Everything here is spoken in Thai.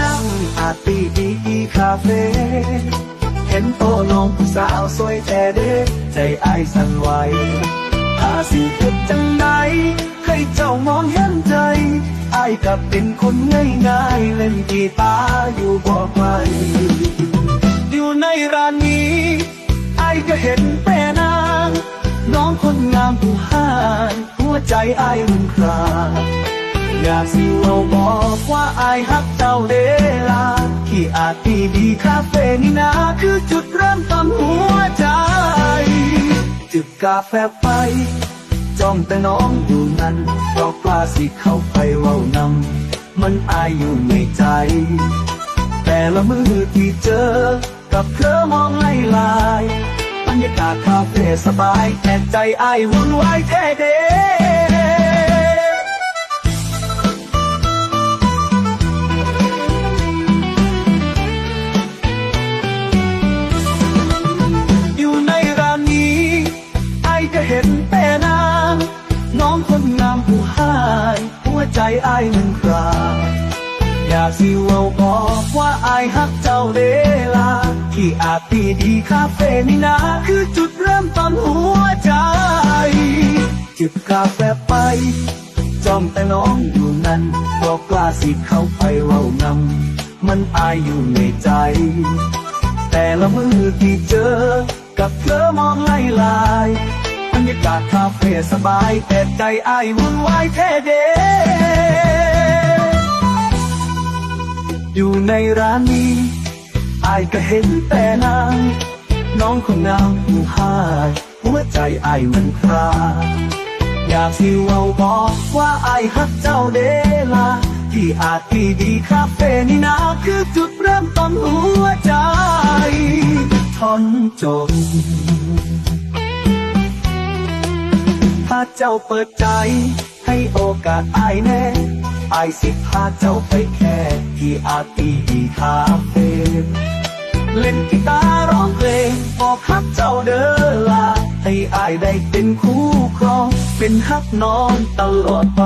น้ำอาตี๋ที่คาเฟ่เห็นโตน้องผู้สาวสวยแต่เด็กใจอายสั่นไหวหาสิเก็บจังใดให้เจ้ามองเห็นใจอายกับเป็นคนง่ายๆเล่นกีตาร์อยู่บอไว้อยู่ในร้านนี้อายก็เห็นแม่นางน้องคนงามผู้หายหัวใจอายมันครา อยากสิเราบอกว่าอายฮักเจ้าเดลาที่อาจีดีคาเฟ่นี่นะ คือจุดเริ่มต้นหัวใจจึกกาแฟไปจ้องแต่น้องอยู่นั้นดอกปลาสิเข้าไปเว้านำมันอายอยู่ในใจ แต่ละมือที่เจอ กับเธอมองไล่ลายบรรยากาศคาเฟ่สบายแต่ใจอายวุ่นวายแท้เด้ ผู้หายหัวใจไอายมันคราอยากสิเว่าบอกว่าอายฮักเจ้าเวลา ที่อาจดีดีคาเฟ่นี่นะ คือจุดเริ่มต้นหัวใจจิบกาแฟไปจ้องแต่น้องอยู่นั้นบอกกล้าสิเข้าไปเว้านำมันอายอยู่ในใจ แต่ละมือที่เจอกับเธอมองไล่ลาย บรรยากาศคาเฟ่สบาย แต่ใจอายวุ่นวายแท้เด้อยู่ในร้านนี้อายก็เห็นแต่นางน้องคนงามผู้หายหัวใจอายมันคราอยากสิเว้าบอกว่าอายฮักเจ้าเดลาที่อาจดีดีคาเฟ่นี่นะคือจุดเริ่มต้นหัวใจทอนจบาเจ้าเปิดใจ ให้โอกาสอายแน่อายสิพาเจ้าไปแค่ที่อาตีคาเฟ่เล่นกีตาร์ร้องเพลงบอกฮักเจ้าเด้อลาให้อายได้เป็นคู่ครอง เป็นฮักน้องตลอดไป